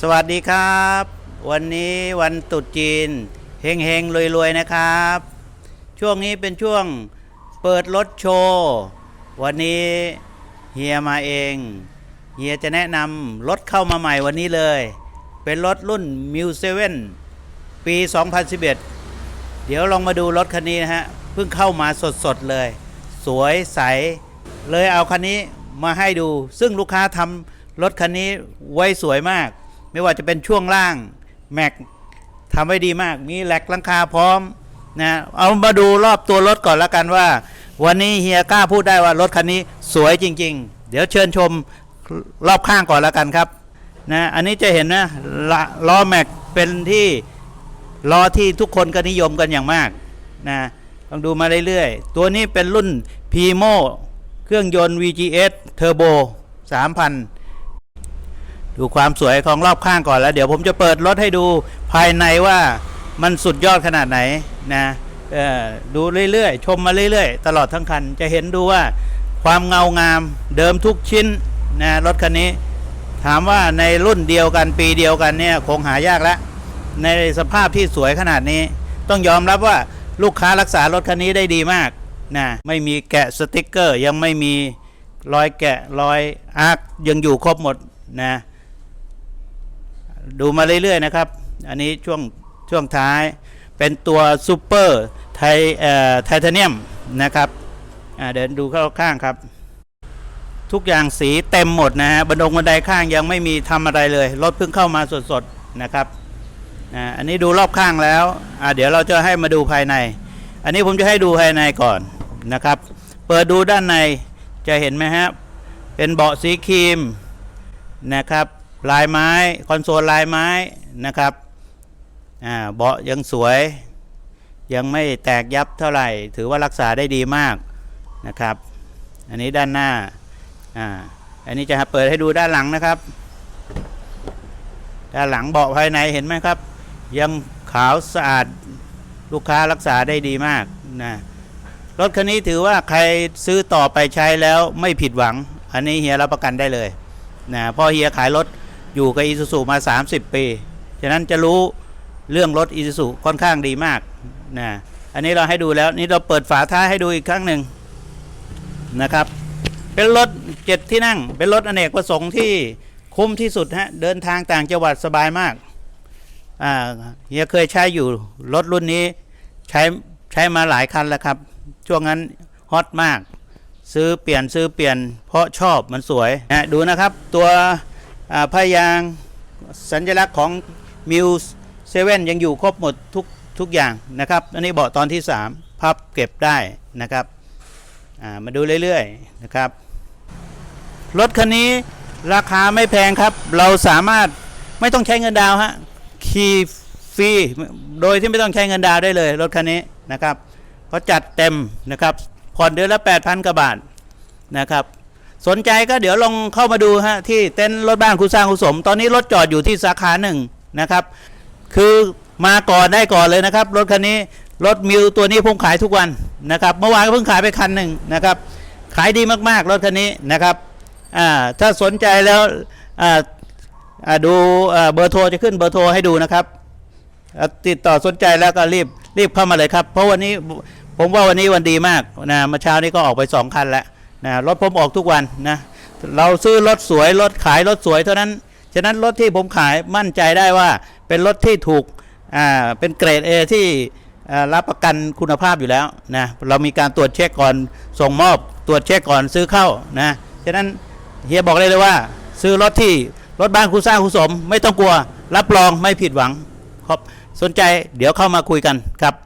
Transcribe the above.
สวัสดีครับ วันนี้วันตรุษจีนเฮงเฮงรวยรวยๆนะครับ ช่วงนี้เป็นช่วงเปิดรถโชว์วันนี้เฮียมาเองเฮียจะแนะนำรถเข้ามาใหม่วันนี้เลย เป็นรถรุ่น m u 7ปี 2011 เดี๋ยวลองมาดูรถคันนี้นะฮะเพิ่งเข้ามาสดๆเลย สวยใส เลยเอาคันนี้มาให้ดู ซึ่งลูกค้าทำรถคันนี้ไว้สวยมาก ไม่ว่าจะเป็นช่วงล่างแม็กทำไว้ดีมาก มีแหลกลังคาพร้อมนะเอามาดูรอบตัวรถก่อนล้วกันว่า วันนี้เฮียกล้าพูดได้ว่ารถคันนี้สวยจริง ๆ เดี๋ยวเชิญชมรอบข้างก่อนล้วกันครับนะอันนี้จะเห็นนะละล้อแม็กเป็นที่ล้อที่ทุกคนก็นิยมกันอย่างมากนะลองดูมาเรื่อยๆ ตัวนี้เป็นรุ่น p ีโมเครื่องยนต์ VGS Turbo 3,000 ดูความสวยของรอบข้างก่อนแล้ว เดี๋ยวผมจะเปิดรถให้ดูภายในว่ามันสุดยอดขนาดไหนนะดูเรื่อยๆ ชมมาเรื่อยๆ ตลอดทั้งคันจะเห็นดูว่าความเงางามเดิมทุกชิ้นนะรถคันนี้ ถามว่าในรุ่นเดียวกันปีเดียวกันเนี่ยคงหายากแล้ว ในสภาพที่สวยขนาดนี้ ต้องยอมรับว่าลูกค้ารักษารถคันนี้ได้ดีมากนะไม่มีแกะสติกเกอร์ ยังไม่มีรอยแกะรอยอาร์คยังอยู่ครบหมดนะ ดูมาเรื่อยๆนะครับ อันนี้ช่วงช่วงท้ายเป็นตัวซูเปอร์ไทเออไทเทเนียมนะครับเดินดูเข้าข้างครับ ทุกอย่างสีเต็มหมดนะฮะบันดงบันไดข้างยังไม่มีทำอะไรเลยรถเพิ่งเข้ามาสดๆนะครับอันนี้ดูรอบข้างแล้วเดี๋ยวเราจะให้มาดูภายใน อันนี้ผมจะให้ดูภายในก่อนนะครับ เปิดดูด้านในจะเห็นไหมฮะเป็นเบาะสีครีมนะครับ ลายไม้คอนโซลลายไม้นะครับอ่าเบาะยังสวย ยังไม่แตกยับเท่าไหร่ ถือว่ารักษาได้ดีมากนะครับ อันนี้ด้านหน้าอ่าอันนี้จะเปิดให้ดูด้านหลังนะครับ ด้านหลังเบาะภายในเห็นไหมครับ ยังขาวสะอาดลูกค้ารักษาได้ดีมากนะรถคันนี้ถือว่าใครซื้อต่อไปใช้แล้วไม่ผิดหวัง อันนี้เฮียรับประกันได้เลยนะพราะเฮียขายรถ อยู่กับอีซูซูมา 30 ปี ฉะนั้นจะรู้เรื่องรถอีซูซูค่อนข้างดีมากนะอันนี้เราให้ดูแล้วนี่เราเปิดฝาท้ายให้ดูอีกครั้งหนึ่งนะครับ เป็นรถเจ็ดที่นั่ง เป็นรถอเนกประสงค์ที่คุ้มที่สุดฮะเดินทางต่างจังหวัดสบายมากอ่าเฮียเคยใช้อยู่รถรุ่นนี้ใช้ใช้มาหลายคันแล้วครับ ช่วงนั้นฮอตมาก ซื้อเปลี่ยนซื้อเปลี่ยนเพราะชอบมันสวยนะดูนะครับตัว พยางสัญลักษณ์ของมิวเซเว่นยังอยู่ครบหมดทุกทุกอย่างนะครับ อันนี้เบาะตอนที่ 3 พับเก็บได้นะครับามาดูเรื่อยๆนะครับ รถคันนี้ราคาไม่แพงครับ เราสามารถไม่ต้องใช้เงินดาวฮะขี่ฟรีโดยที่ไม่ต้องใช้เงินดาวได้เลย รถคันนี้นะครับเขาจัดเต็มนะครับผ่อนเดือนละ 8,000กว่าบาทนะครับ สนใจก็เดี๋ยวลองเข้ามาดูฮะที่เต็นท์รถบ้านคุณสร้างคุณสม ตอนนี้รถจอดอยู่ที่สาขาหนึ่งนะครับ คือมาก่อนได้ก่อนเลยนะครับรถคันนี้รถมิวตัวนี้ผมขายทุกวันนะครับเมื่อวานก็เพิ่งขายไปคันหนึ่งนะครับขายดีมากๆรถคันนี้นะครับอ่าถ้าสนใจแล้วอ่าดูเบอร์โทรจะขึ้นเบอร์โทรให้ดูนะครับติดต่อสนใจแล้วก็รีบรีบเข้ามาเลยครับ เพราะวันนี้ผมว่าวันนี้วันดีมากนะเมื่อเช้านี้ก็ออกไปสองคันแล้ว นะรถผมออกทุกวันนะเราซื้อรถสวยรถขายรถสวยเท่านั้น ฉะนั้นรถที่ผมขายมั่นใจได้ว่าเป็นรถที่ถูกอ่าเป็นเกรด A ที่อ่ารับประกันคุณภาพอยู่แล้วนะเรามีการตรวจเช็คก่อนส่งมอบตรวจเช็คก่อนซื้อเข้านะฉะนั้นเฮียบอกเลยเลยว่า ซื้อรถที่รถบ้านคุณสร้างคุณสม ไม่ต้องกลัว รับรองไม่ผิดหวังครับสนใจเดี๋ยวเข้ามาคุยกันครับ